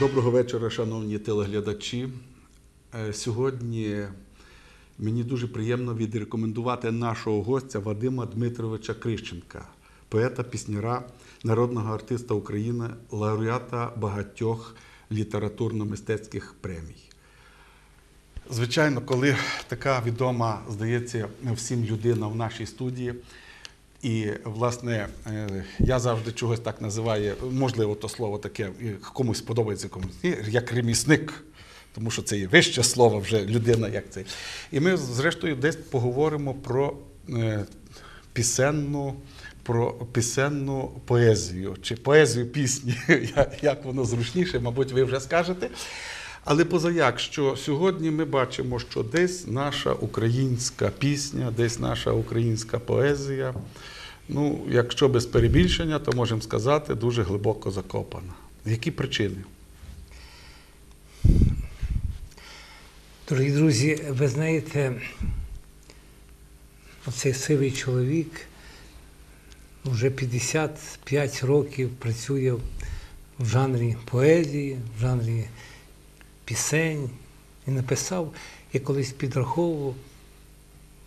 Доброго вечора, шановні телеглядачі. Е, Сьогодні мені дуже приємно відрекомендувати нашого гостя Вадима Дмитровича Крищенка, поета, пісняра, народного артиста України, лауреата багатьох літературно-мистецьких премій. Звичайно, коли така відома, здається, всім людина в нашій студії. І, власне, е, я завжди чогось так називаю, можливо, то слово таке комусь подобається, комусь як ремісник, тому що це є вище слово вже людина, як це. І ми, зрештою, десь поговоримо про е, пісенну, про пісенну поезію, чи поезію пісні, як воно зручніше, мабуть, ви вже скажете. Але позаяк, що сьогодні ми бачимо, що десь наша українська пісня, десь наша українська поезія, ну, якщо без перебільшення, то можемо сказати, дуже глибоко закопана. Які причини? Дорогі друзі, ви знаєте, оцей сивий чоловік вже 55 років працює в жанрі поезії, в жанрі пісень і написав, я колись підраховував,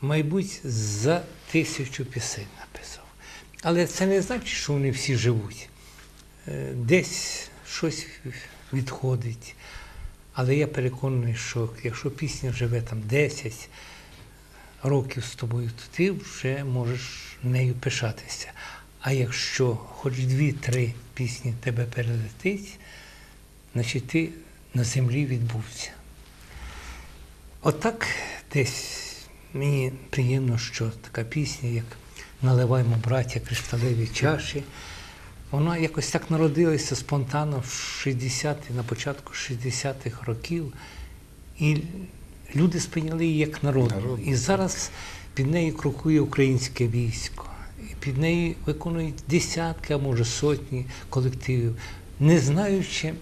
мабуть, за тисячу пісень написав. Але це не значить, що вони всі живуть. Е, Десь щось відходить. Але я переконаний, що якщо пісня живе там 10 років з тобою, то ти вже можеш нею пишатися. А якщо хоч дві-три пісні тебе перелетить, значить ти на землі відбувся. Отак десь мені приємно, що така пісня, як Наливаймо браття кришталеві чаші, вона якось так народилася спонтанно в 60-ті, на початку 60-х років. І люди сприйняли її як народ. І зараз під нею крокує українське військо. І під нею виконують десятки, а може сотні колективів, не знаючи,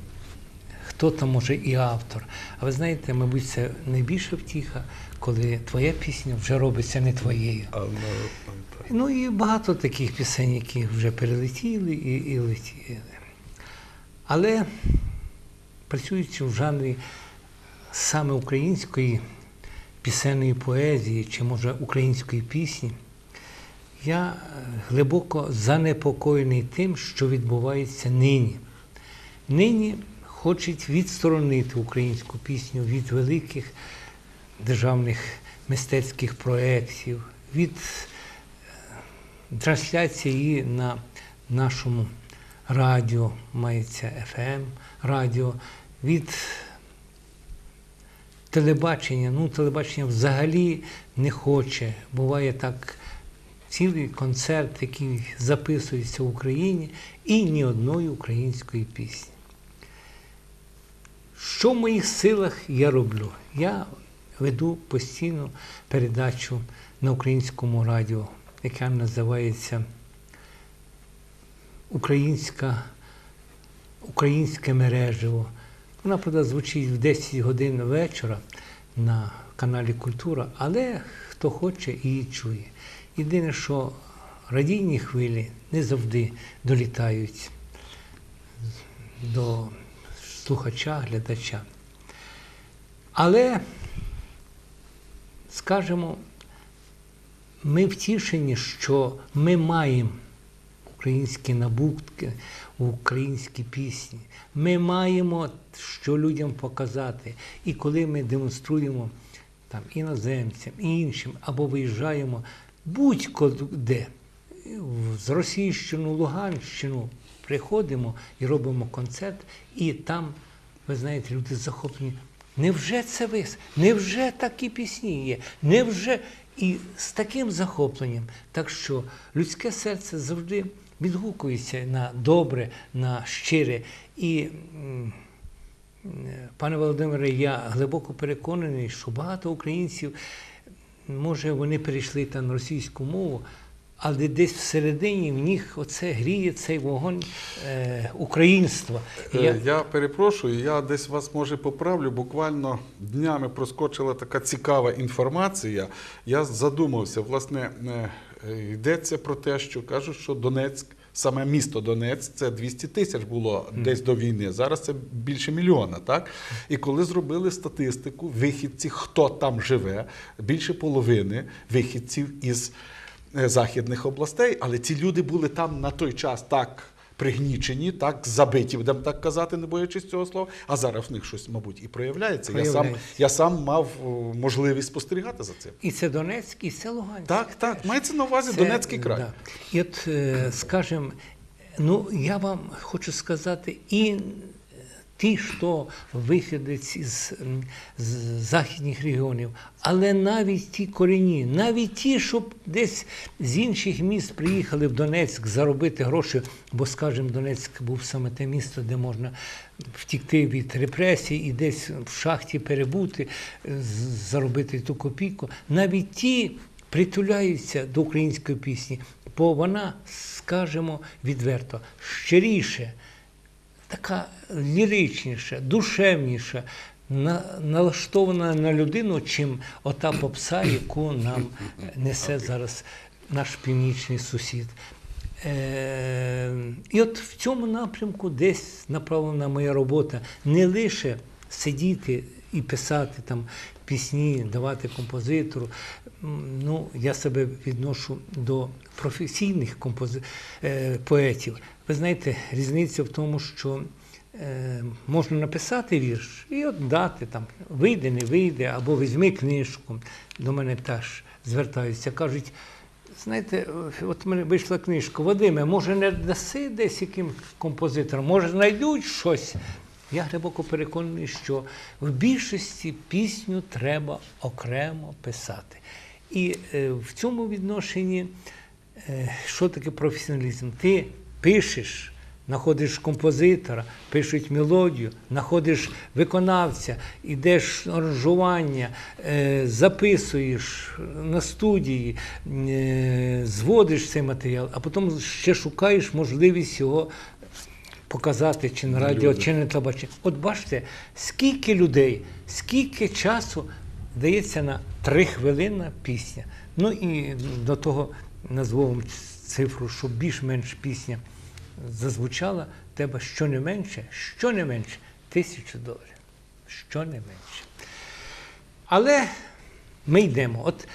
хто там може і автор. А ви знаєте, мабуть, це найбільша втіха, коли твоя пісня вже робиться не твоєю. Ну і багато таких пісень, які вже перелетіли і, і летіли. Але працюючи в жанрі саме української пісенної поезії, чи може української пісні, я глибоко занепокоєний тим, що відбувається нині. Нині хочуть відсторонити українську пісню від великих державних мистецьких проєктів, від трансляція її на нашому радіо, мається FM радіо, від телебачення. Ну, телебачення взагалі не хоче. Буває так цілий концерт, який записується в Україні, і ні одної української пісні. Що в моїх силах я роблю? Я веду постійну передачу на українському радіо, яка називається Українська, Українське мережево. Вона, правда, звучить в 10 годин вечора на каналі Культура, але хто хоче її чує. Єдине, що радійні хвилі не завжди долітають до слухача, глядача. Але, скажімо, ми втішені, що ми маємо українські набутки, українські пісні. Ми маємо що людям показати. І коли ми демонструємо там іноземцям, іншим, або виїжджаємо будь-де, з Російщину, Луганщину, приходимо і робимо концерт, і там, ви знаєте, люди захоплені. Невже це ви? Невже такі пісні є? Невже і з таким захопленням? Так що людське серце завжди відгукується на добре, на щире. І, пане Володимире, я глибоко переконаний, що багато українців, може, вони перейшли там на російську мову, але десь всередині в них оце гріє цей вогонь е, українства. Я... я- я перепрошую, я десь вас може поправлю. Буквально днями проскочила така цікава інформація. Я задумався, власне, е, йдеться про те, що кажуть, що Донецьк Саме місто Донець це 200 тисяч було десь до війни. Зараз це більше мільйона. Так? І коли зробили статистику, вихідці, хто там живе, більше половини вихідців із е, західних областей, але ці люди були там на той час так. Пригнічені, так забиті, будемо так казати, не боячись цього слова. А зараз в них щось, мабуть, і проявляється. Я сам, я сам мав можливість спостерігати за цим. І це Донецьк, і це Луганськ. Так, так, мається на увазі Це, Донецький край. Да. І от, е, скажем, ну я вам хочу сказати, і е, ті, хто вихідець із західних регіонів, але навіть ті корінні, навіть ті, що десь з інших міст приїхали в Донецьк заробити гроші, бо, скажімо, Донецьк був саме те місто, де можна втікти від репресій і десь в шахті перебути, е, заробити ту копійку. Навіть ті притуляються до української пісні, бо вона, скажімо відверто, щиріше, така ліричніша, душевніша, на, налаштована на людину, чим ота попса, яку нам несе зараз наш північний сусід. Е, і от в цьому напрямку десь направлена моя робота не лише сидіти і писати там пісні, давати композитору. Ну, я себе відношу до професійних компози... е, поетів. Ви знаєте, різниця в тому, що е, можна написати вірш і от дати там, вийде, не вийде, або візьми книжку. До мене теж звертаються, кажуть. Знаєте, от мене вийшла книжка. Вадиме, може, не даси десь яким композиторам, може, знайдуть щось. Я глибоко переконаний, що в більшості пісню треба окремо писати. І е, в цьому відношенні, е, що таке професіоналізм? Ти пишеш, знаходиш композитора, пишуть мелодію, знаходиш виконавця, ідеш на аранжування, е, записуєш на студії, зводиш цей матеріал, а потім ще шукаєш можливість його показати чи на радіо, люди. чи на телебаченні. От бачите, скільки людей, скільки часу дається на три хвилини пісня. Ну і до того назву цифру, щоб більш-менш пісня зазвучала, треба щонайменше, щонайменше тисячу доларів. Щонайменше. Але ми йдемо. От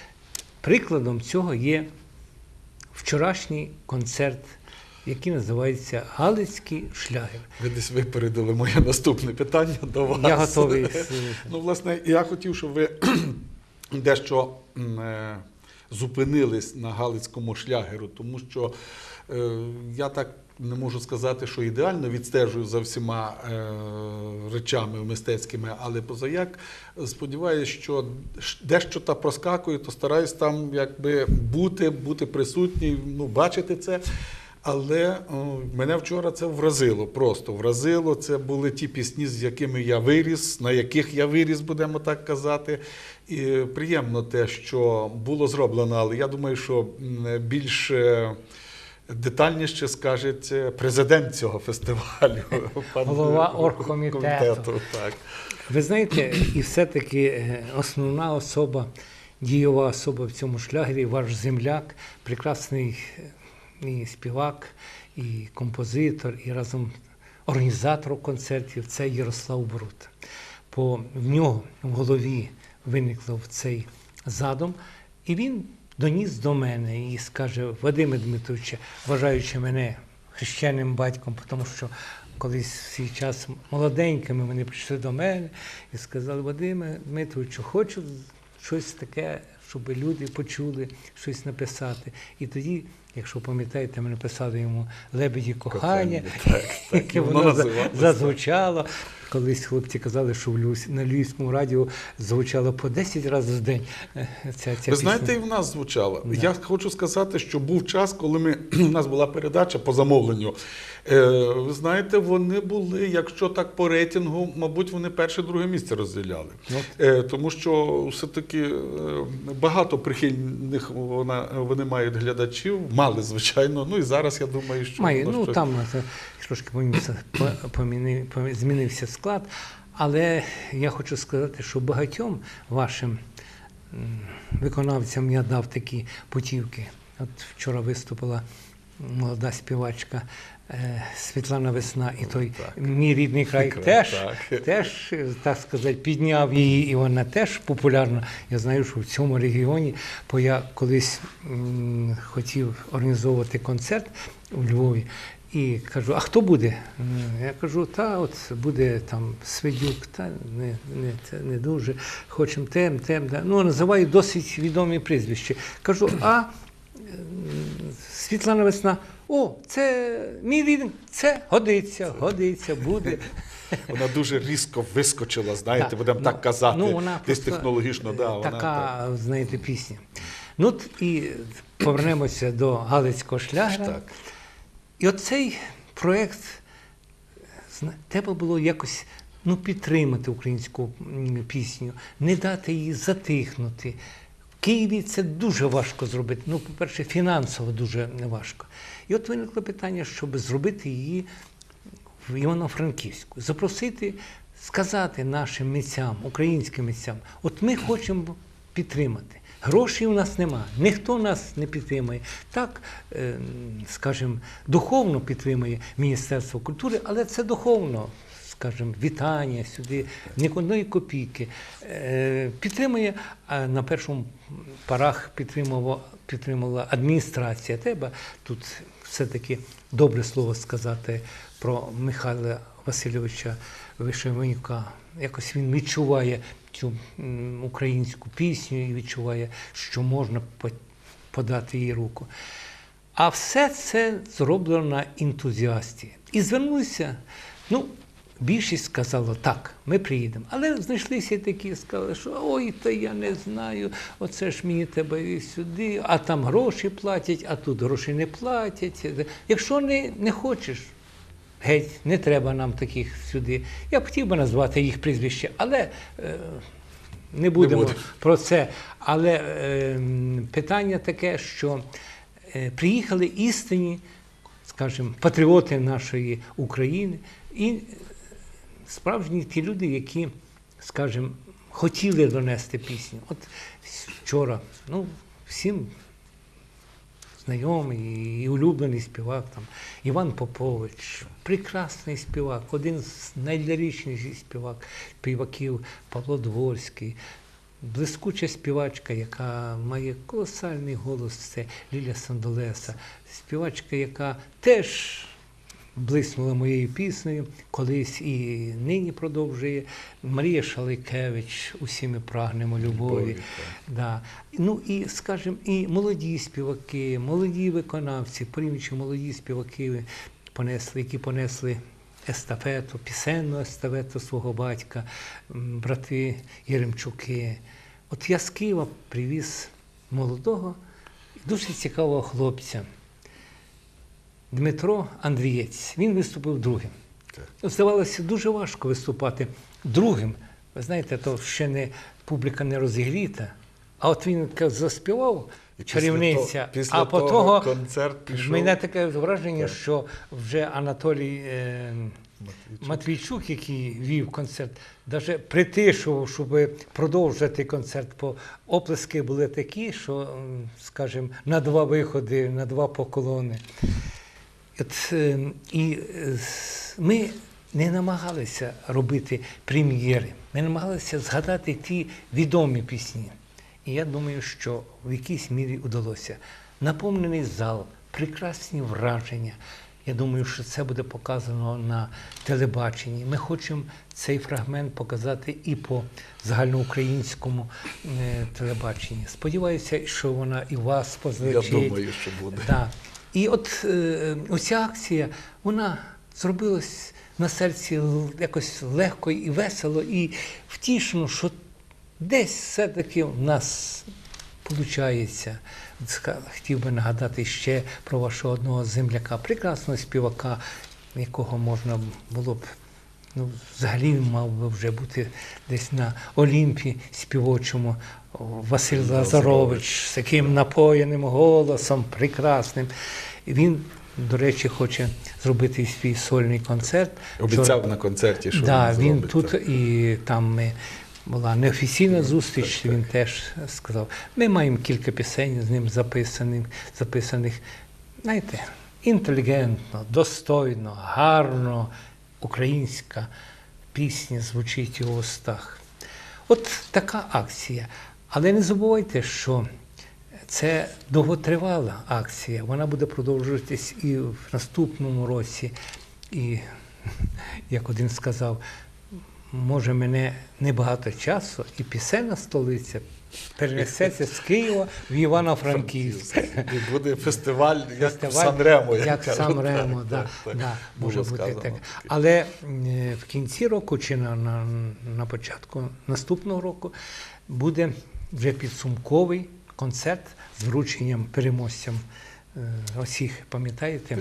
прикладом цього є вчорашній концерт, який називається Галицький шлягер. Ви десь випередили моє наступне питання до вас. Я готовий. Ну, власне, я хотів, щоб ви дещо е, зупинились на Галицькому шлягеру, тому що е, я так не можу сказати, що ідеально відстежую за всіма е, речами мистецькими, але позаяк сподіваюся, що дещо та проскакує, то стараюсь там якби бути, бути присутній, ну, бачити це. Але мене вчора це вразило, просто вразило. Це були ті пісні, з якими я виріс, на яких я виріс, будемо так казати. І приємно те, що було зроблено, але я думаю, що більш е, детальніше скаже президент цього фестивалю. пан Голова оргкомітету. комітету, Так. Ви знаєте, і все-таки е, основна особа, дієва особа в цьому шлягері, ваш земляк, прекрасний е, і співак, і композитор, і разом організатор концертів це Ярослав Брут. Бо в нього в голові виникло цей задум, і він доніс до мене і скаже: Вадиме Дмитровичу, вважаючи мене хрещеним батьком, тому що колись свій час молоденькими вони прийшли до мене і сказали: Вадиме Дмитровичу, хочу щось таке, щоб люди почули, щось написати. І тоді, якщо пам'ятаєте, ми написали йому Лебеді кохання, так, так, воно зазвучало. Колись хлопці казали, що в Люсь- на Львівському радіо звучало по 10 разів в день. е, Ця, ця Ви знаєте, і в нас звучало. Да. Я хочу сказати, що був час, коли ми, у нас була передача по замовленню. Е, ви знаєте, вони були, якщо так по рейтингу, мабуть, вони перше, друге місце розділяли. Е, тому що все-таки е, багато прихильних вона, вони мають глядачів, мали, звичайно. Ну і зараз я думаю, що Має, ну щось- там е, трошки помінився, по- поміни- змінився склад. Але я хочу сказати, що багатьом вашим виконавцям я дав такі путівки. От вчора виступила молода співачка Світлана Весна, і той Так. мій рідний край Край, теж, так. теж, е, так сказати, підняв її, і вона теж популярна. Я знаю, що в цьому регіоні, бо я колись м, хотів організовувати концерт у Львові. І кажу, а хто буде? Я кажу, та от буде там Свидюк, та не, не, це не дуже. Хочемо тем, тем. Да. Ну, називаю досить відомі прізвища. Кажу, а Світлана Весна, о, це мій рідний, це годиться, годиться, буде. Вона дуже різко вискочила, знаєте, Так, будемо ну, так казати. ну, вона Десь технологічно, да, вона така, знаєте, пісня. Ну і повернемося до Галицького шлягера. так. І оцей проєкт, треба було якось ну, підтримати українську пісню, не дати їй затихнути. В Києві це дуже важко зробити. Ну, по-перше, фінансово дуже важко. І от виникло питання, щоб зробити її в Івано-Франківську, запросити, сказати нашим митцям, українським митцям, от ми хочемо підтримати. Грошей у нас нема, ніхто нас не підтримує. Так, е, скажімо, духовно підтримує Міністерство культури, але це духовно, скажімо, вітання сюди, ні копійки. Е, Підтримує а на першому парах підтримувала адміністрація. Треба тут все-таки добре слово сказати про Михайла Васильовича Вишиванюка. Якось він відчуває цю українську пісню і відчуває, що можна подати їй руку. А все це зроблено на ентузіасті. І звернулися. Ну, більшість сказала, так, ми приїдемо. Але знайшлися такі, сказали, що ой, та я не знаю, оце ж мені тебе і сюди, а там гроші платять, а тут гроші не платять. Якщо не, не хочеш, геть, не треба нам таких сюди. Я б хотів би назвати їх прізвище, але е, не будемо буде. про це. Але е, питання таке, що е, приїхали істинні, скажімо, патріоти нашої України і справжні ті люди, які, скажімо, хотіли донести пісню. От вчора, ну, всім знайомий і улюблений співак там Іван Попович, прекрасний співак, один з найліричніших співак, співаків Павло Дворський, блискуча співачка, яка має колосальний голос, це Ліля Сандолеса, співачка, яка теж блиснула моєю піснею, колись і нині продовжує. Марія Шаликевич, усі ми прагнемо любові. Любові, Да. Ну і, скажімо, і молоді співаки, молоді виконавці, порівнюючи молоді співаки, понесли, які понесли естафету, пісенну естафету свого батька, брати Єремчуки. От я з Києва привіз молодого, дуже цікавого хлопця. Дмитро Андрієць. Він виступив другим. Так. Здавалося, дуже важко виступати другим. Ви знаєте, то ще не публіка не розігріта. А от він заспівав І після чарівниця, того- після а по того концерт пішов. мене таке враження, Так. що вже Анатолій е, Матвійчук. Матвійчук, який вів концерт, навіть притишував, щоб продовжити концерт. Бо оплески були такі, що, скажімо, на два виходи, на два поклони. От, е, і е, ми не намагалися робити прем'єри, ми намагалися згадати ті відомі пісні. І я думаю, що в якійсь мірі вдалося. Наповнений зал, прекрасні враження. Я думаю, що це буде показано на телебаченні. Ми хочемо цей фрагмент показати і по загальноукраїнському е, телебаченні. Сподіваюся, що вона і вас Я думаю, що буде. Да. І от е, оця акція, вона зробилась на серці якось легко і весело, і втішно, що десь все-таки в нас виходить. Хотів би нагадати ще про вашого одного земляка, прекрасного співака, якого можна було б. Ну, взагалі він мав би вже бути десь на Олімпі співочому. Василь Лазарович з таким напоєним голосом, прекрасним. І він, до речі, хоче зробити свій сольний концерт. Обіцяв на концерті, що да, він, він зробить, тут так. і там ми була неофіційна зустріч. Він теж сказав. Ми маємо кілька пісень з ним записаних. записаних. Знаєте, інтелігентно, достойно, гарно українська пісня звучить у устах. От така акція. Але не забувайте, що це довготривала акція. Вона буде продовжуватись і в наступному році. І, як один сказав, може мене небагато часу, і пісенна столиця перенесеться з Києва в Івано-Франківськ. І буде фестиваль, як в Сан-Ремо. Як кажуть. Сан-Ремо, Так, да, так, так. да, Було може бути так. Але е, в кінці року чи на, на, на початку наступного року буде вже підсумковий концерт з врученням переможцям. е, Усіх, пам'ятаєте,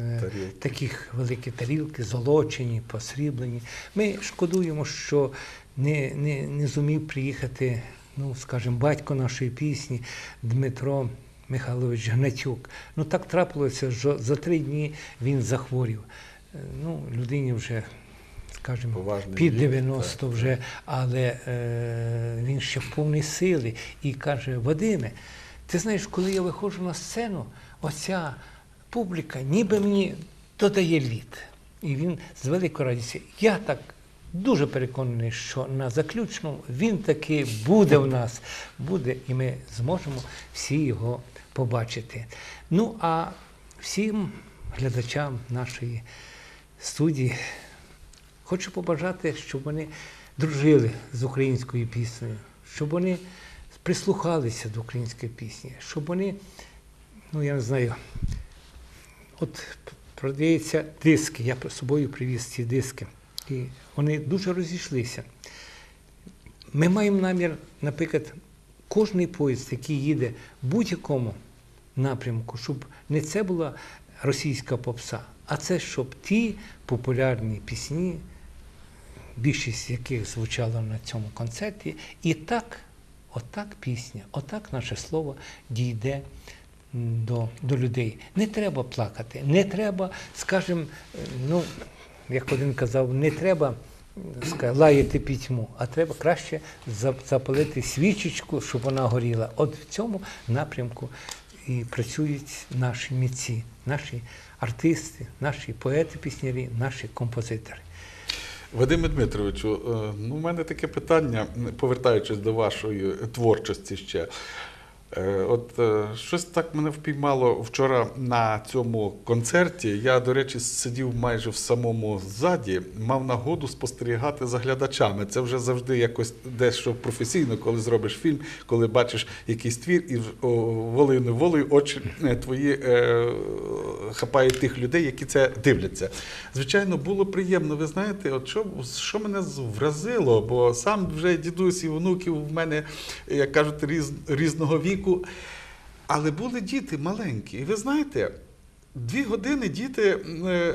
е, таких великі тарілки, золочені, посріблені. Ми шкодуємо, що не, не, не зумів приїхати, ну, скажімо, батько нашої пісні Дмитро Михайлович Гнатюк. Ну так трапилося, що за три дні він захворів. Е, Ну, людині вже, скажімо, Поважний під 90 так, вже, але е, він ще повний сили і каже: Вадиме, ти знаєш, коли я виходжу на сцену, оця публіка ніби мені додає лід. І він з великою радістю. Я так дуже переконаний, що на заключному він таки буде в нас, буде, і ми зможемо всі його побачити. Ну а всім глядачам нашої студії хочу побажати, щоб вони дружили з українською піснею, щоб вони прислухалися до української пісні, щоб вони, ну я не знаю, от продається диски, я з собою привіз ці диски, і вони дуже розійшлися. Ми маємо намір, наприклад, кожний поїзд, який їде в будь-якому напрямку, щоб не це була російська попса, а це щоб ті популярні пісні, більшість яких звучала на цьому концерті, і так, отак пісня, отак наше слово дійде до, до людей. Не треба плакати, не треба, скажімо, е, ну, як один казав, не треба лаяти пітьму, а треба краще запалити свічечку, щоб вона горіла. От в цьому напрямку і працюють наші митці, наші артисти, наші поети-піснярі, наші композитори. Вадиме Дмитровичу, е, ну, у мене таке питання, повертаючись до вашої творчості ще. Е, От е, щось так мене впіймало вчора на цьому концерті. Я, до речі, сидів майже в самому ззаді, мав нагоду спостерігати за глядачами. Це вже завжди якось дещо професійно, коли зробиш фільм, коли бачиш якийсь твір, і волею неволею очі е, твої хапають тих людей, які це дивляться. Звичайно, було приємно. Ви знаєте, от що, що мене вразило, бо сам вже дідусь і внуків в мене, як кажуть, різ, різного віку. Але були діти маленькі. І ви знаєте, дві години діти, е,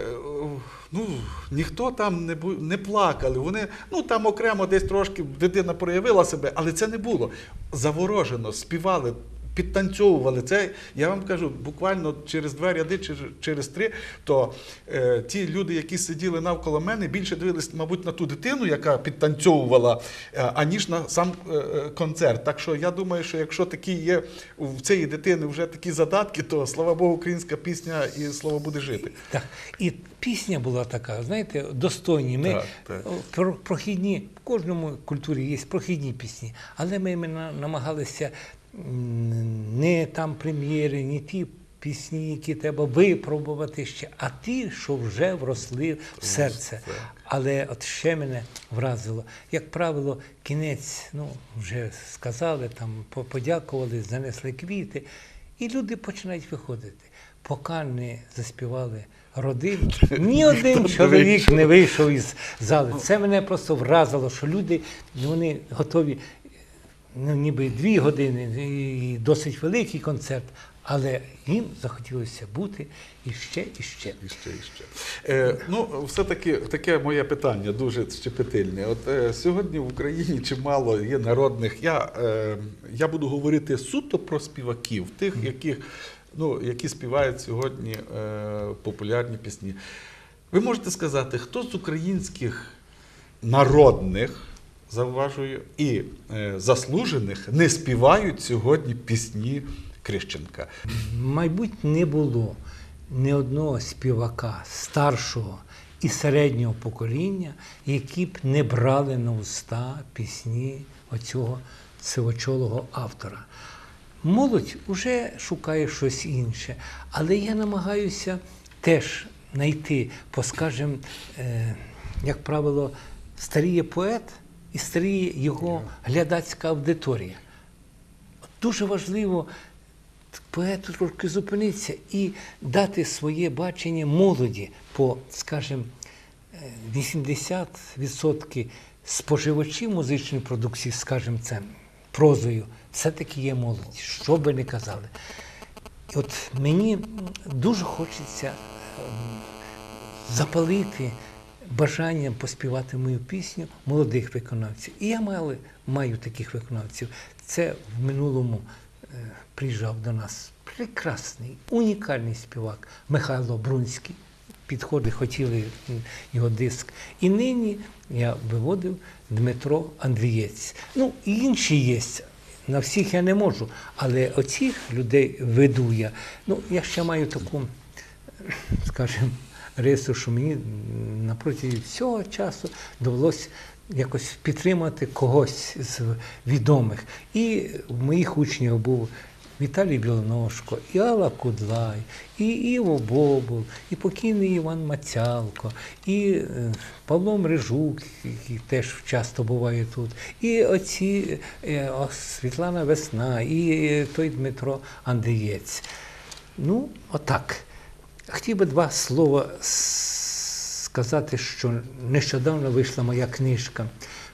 ну, ніхто там не, не плакали. Вони, ну там окремо десь трошки дитина проявила себе, але це не було. Заворожено, співали. Підтанцьовували це, я вам кажу, буквально через два ряди, через три, то е, ті люди, які сиділи навколо мене, більше дивились, мабуть, на ту дитину, яка підтанцьовувала, е, аніж на сам е, е, концерт. Так що я думаю, що якщо такі є в цієї дитини вже такі задатки, то слава Богу, українська пісня і слово буде жити. Так. І пісня була така, знаєте, достойні. Ми Так, так. про- прохідні, в кожному культурі є прохідні пісні, але ми, ми намагалися не там прем'єри, не ті пісні, які треба випробувати ще, а ті, що вже вросли в серце. Але от ще мене вразило, як правило, кінець, ну вже сказали, там подякували, занесли квіти, і люди починають виходити. Поки не заспівали родину, ні один чоловік не вийшов із зали. Це мене просто вразило, що люди ну, вони готові ну, ніби дві години, і досить великий концерт, але їм захотілося бути іще і ще. І ще, і ще. Е, ну, все-таки таке моє питання дуже щепетильне. От е, сьогодні в Україні чимало є народних. Я, е, я буду говорити суто про співаків, тих, яких, ну, які співають сьогодні е, популярні пісні. Ви можете сказати, хто з українських народних, зауважую, і е, заслужених не співають сьогодні пісні Крищенка? Мабуть, не було ні одного співака старшого і середнього покоління, які б не брали на уста пісні оцього сивочолого автора. Молодь вже шукає щось інше, але я намагаюся теж знайти, бо, скажімо, е, як правило, старіє поет і старіє його глядацька аудиторія. Дуже важливо поету трошки зупинитися і дати своє бачення молоді, по, скажімо, е, 80% споживачів музичної продукції, скажімо, це прозою, все-таки є молодь, що би не казали. І от мені дуже хочеться ем, запалити бажанням поспівати мою пісню молодих виконавців. І я маю, маю таких виконавців. Це в минулому е, приїжджав до нас прекрасний, унікальний співак Михайло Брунський. Підходи хотіли його диск. І нині я виводив Дмитро Андрієць. Ну, і інші є. На всіх я не можу, але оцих людей веду я. Ну, я ще маю таку скажімо, рису, що мені на всього часу довелося якось підтримати когось з відомих. І в моїх учнів був Віталій Білоножко, і Алла Кудлай, і Іво Бобул, і покійний Іван Мацялко, і е, Павло Мрижук, який теж часто буває тут, і оці е, о, Світлана Весна, і е, той Дмитро Андрієць. Ну, отак. Хотів би два слова сказати, що нещодавно вийшла моя книжка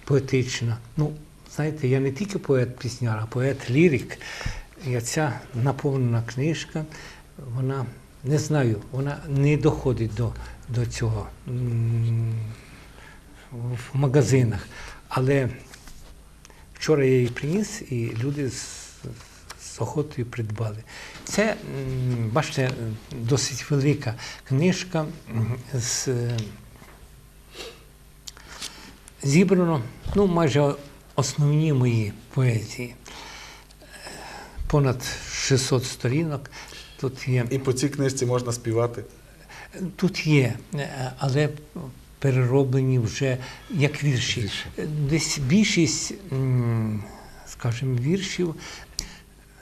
поетична. Ну, знаєте, я не тільки поет-пісняр, а поет-лірик. І ця наповнена книжка, вона не знаю, вона не доходить до, до цього в магазинах. Але Вчора я її приніс, і люди з, охотою придбали. Це, бачите, досить велика книжка з е, зібрано ну, майже основні мої поезії. Понад 600 сторінок. Тут є І по цій книжці можна співати. Тут є, е, але перероблені вже як. Вірші. Десь більшість, скажімо, віршів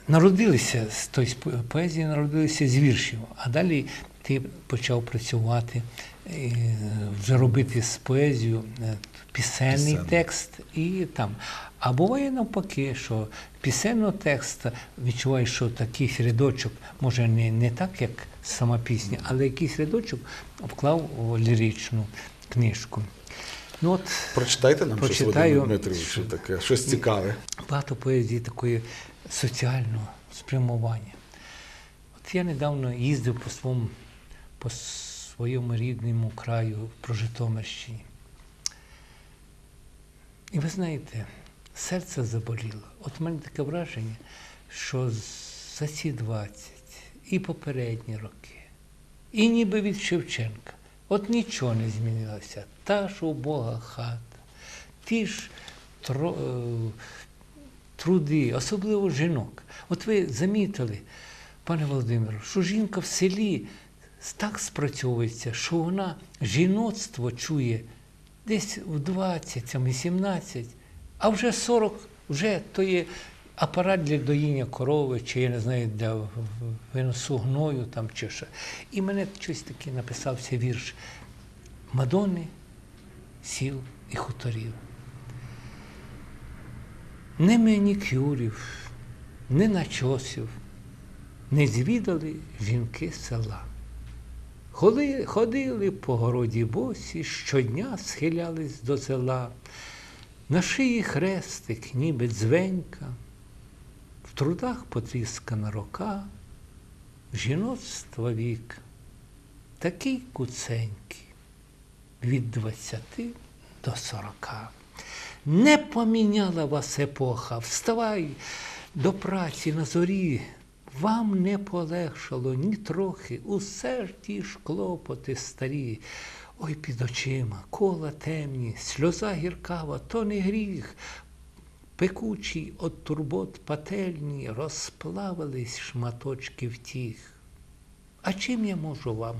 народилися з тої поезії, народилися з віршів, а далі ти почав працювати, е, вже робити з поезією е, пісенний Пісенний. текст і там. А буває навпаки, що пісенного тексту відчуваєш, що такий рядочок, може не, не так, як сама пісня, але якийсь рядочок вклав у ліричну книжку. Ну от Прочитайте нам щось Прочитаю. Володимир Дмитровичу таке, щось цікаве. багато поезії такої соціального спрямування. От я недавно їздив по своєму, по своєму рідному краю про Житомирщині. І ви знаєте, серце заболіло. От в мене таке враження, що за ці 20 і попередні роки, і ніби від Шевченка, от нічого не змінилося. Та ж убога хата, ті ж тро, е, труди, особливо жінок. От ви замітили, пане Володимире, що жінка в селі так спрацьовується, що вона жіноцтво чує десь в 20, 18, а вже 40, вже то є апарат для доїння корови, чи я не знаю, для виносу гною там чи що. І мене щось таке написався вірш Мадони, сіл і хуторів. Не манікюрів, не начосів, не звідали жінки села. Холи, ходили по городі босі, щодня схилялись до села. На шиї хрестик, ніби дзвенька, в трудах потріскана рука, жіноцтва вік, такий куценький, від двадцяти до сорока. Не поміняла вас епоха, вставай до праці на зорі. Вам не полегшало ні трохи, усе ж ті ж клопоти старі. Ой, під очима, кола темні, сльоза гіркава, то не гріх. Пекучі от турбот пательні розплавились шматочки втіх. А чим я можу вам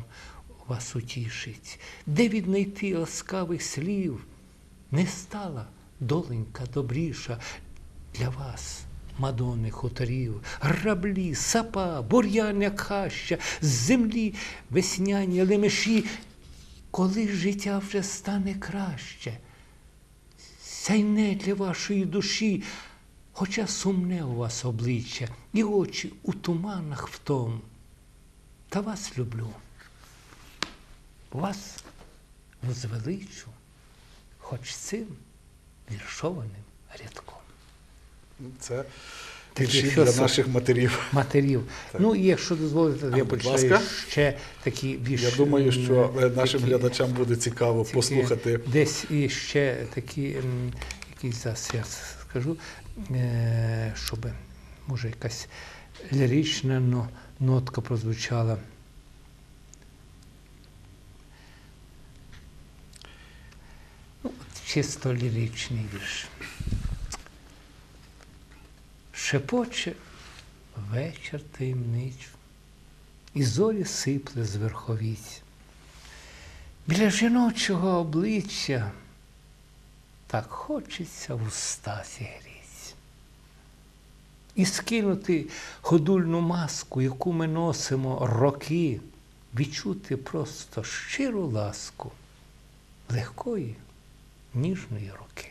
вас утішити? Де віднайти ласкавих слів? Не стала доленька добріша для вас, мадони хуторів, граблі, сапа, бур'яня хаща, з землі весняні лемеші. Коли життя вже стане краще, сяйне для вашої душі, хоча сумне у вас обличчя, і очі у туманах втом. Та вас люблю. Вас возвеличу, хоч цим віршованим рядком. Це вірші для наших матерів. Матерів. Ну, і якщо дозволите, я будь почитаю ще такі вірші. Я думаю, що е, нашим такі- глядачам буде цікаво такі послухати. Десь і ще такі, якісь зараз я скажу, е, щоб може якась лірична нотка прозвучала. Ну, от чисто ліричний вірш. Шепоче вечір таємнич, і зорі сипле з верховіць. Біля жіночого обличчя так хочеться уста зігріть. І скинути ходульну маску, яку ми носимо роки, відчути просто щиру ласку легкої, ніжної руки.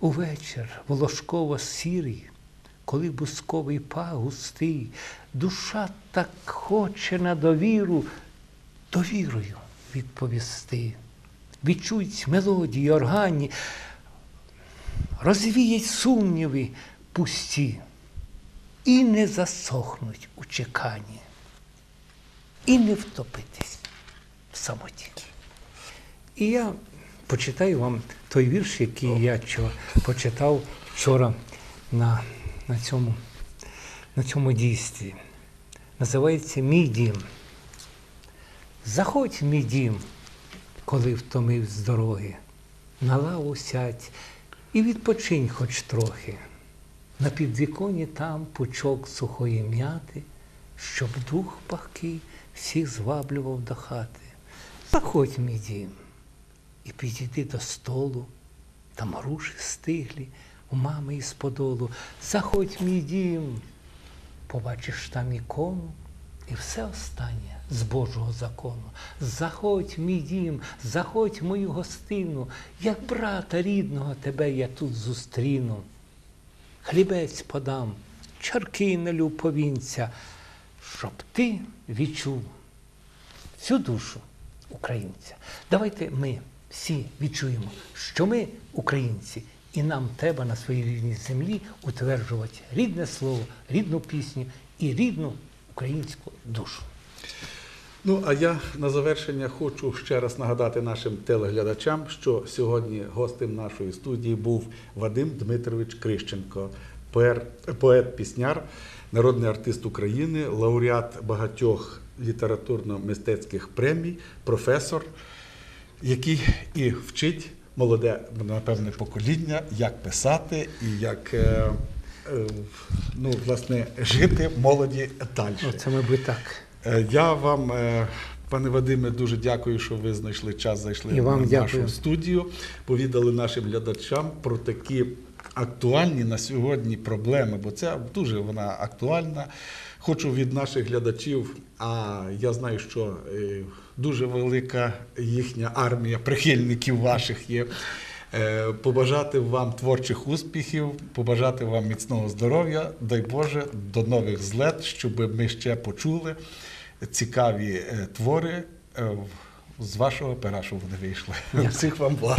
Увечір волошково сірий, коли бусковий па густий, душа так хоче на довіру, довірою відповісти. Відчують мелодії, органі, розвіять сумніви пусті і не засохнуть у чеканні, і не втопитись в самоті. І я почитаю вам той вірш, який я почитав вчора на, на, цьому, на цьому дійстві. Називається Мій дім. Заходь мій дім, коли втомив з дороги. На лаву сядь і відпочинь хоч трохи. На підвіконі там пучок сухої м'яти, щоб дух пахкий всіх зваблював до хати. Заходь мій дім і підійди до столу, там груші стиглі у мами із подолу. Заходь мій дім, побачиш там ікону і все останнє з Божого закону. Заходь мій дім, заходь мою гостину, як брата рідного тебе я тут зустріну. Хлібець подам, чарки налю повінця, щоб ти відчув всю душу українця. Давайте ми всі відчуємо, що ми українці, і нам треба на своїй рідній землі утверджувати рідне слово, рідну пісню і рідну українську душу. Ну, а я на завершення хочу ще раз нагадати нашим телеглядачам, що сьогодні гостем нашої студії був Вадим Дмитрович Крищенко, поет-пісняр, народний артист України, лауреат багатьох літературно-мистецьких премій, професор, який і вчить молоде, напевне, покоління, як писати і як е, е, ну, власне, жити молоді далі. Оце, мабуть, так. Е, Я вам, пане Вадиме, дуже дякую, що ви знайшли час, зайшли І вам дякую. нашу студію, повідали нашим глядачам про такі актуальні на сьогодні проблеми, бо це дуже вона актуальна. Хочу від наших глядачів, а я знаю, що е, дуже велика їхня армія прихильників ваших є. Е, Побажати вам творчих успіхів, побажати вам міцного здоров'я, дай Боже, до нових злет, щоб ми ще почули цікаві е, твори з вашого пера, що вони вийшли. Всіх вам благ.